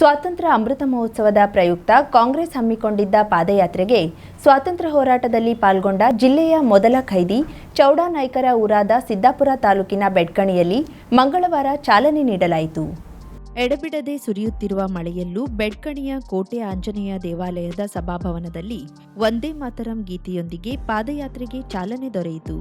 ಸ್ವಾತಂತ್ರ್ಯ ಅಮೃತ ಮಹೋತ್ಸವದ ಪ್ರಯುಕ್ತ ಕಾಂಗ್ರೆಸ್ ಹಮ್ಮಿಕೊಂಡಿದ್ದ ಪಾದಯಾತ್ರೆಗೆ ಸ್ವಾತಂತ್ರ್ಯ ಹೋರಾಟದಲ್ಲಿ ಪಾಲ್ಗೊಂಡ ಜಿಲ್ಲೆಯ ಮೊದಲ ಖೈದಿ, ಚೌಡಾ ನಾಯ್ಕರ ಊರಾದ ಸಿದ್ದಾಪುರ ತಾಲೂಕಿನ ಬೆಡ್ಕಣಿಯಲ್ಲಿ ಮಂಗಳವಾರ ಚಾಲನೆ ನೀಡಲಾಯಿತು. ಎಡಬಿಡದೆ ಸುರಿಯುತ್ತಿರುವ ಮಳೆಯಲ್ಲೂ ಬೆಡ್ಕಣಿಯ ಕೋಟೆ ಆಂಜನೇಯ ದೇವಾಲಯದ ಸಭಾಭವನದಲ್ಲಿ ಒಂದೇ ಮಾತರಂ ಗೀತೆಯೊಂದಿಗೆ ಪಾದಯಾತ್ರೆಗೆ ಚಾಲನೆ ದೊರೆಯಿತು.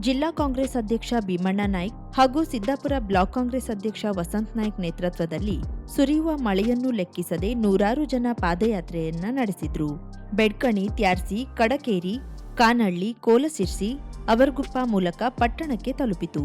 ಜಿಲ್ಲಾ ಕಾಂಗ್ರೆಸ್ ಅಧ್ಯಕ್ಷ ಭೀಮಣ್ಣ ನಾಯ್ಕ್ ಹಾಗೂ ಸಿದ್ದಾಪುರ ಬ್ಲಾಕ್ ಕಾಂಗ್ರೆಸ್ ಅಧ್ಯಕ್ಷ ವಸಂತ್ ನಾಯ್ಕ್ ನೇತೃತ್ವದಲ್ಲಿ ಸುರಿಯುವ ಮಳೆಯನ್ನು ಲೆಕ್ಕಿಸದೆ ನೂರಾರು ಜನ ಪಾದಯಾತ್ರೆಯನ್ನ ನಡೆಸಿದ್ರು. ಬೆಡ್ಕಣಿ ತ್ಯಾರ್ಸಿ, ಕಡಕೇರಿ, ಕಾನಹಳ್ಳಿ, ಕೋಲಸಿರ್ಸಿ, ಅವರ್ಗುಪ್ಪ ಮೂಲಕ ಪಟ್ಟಣಕ್ಕೆ ತಲುಪಿತು.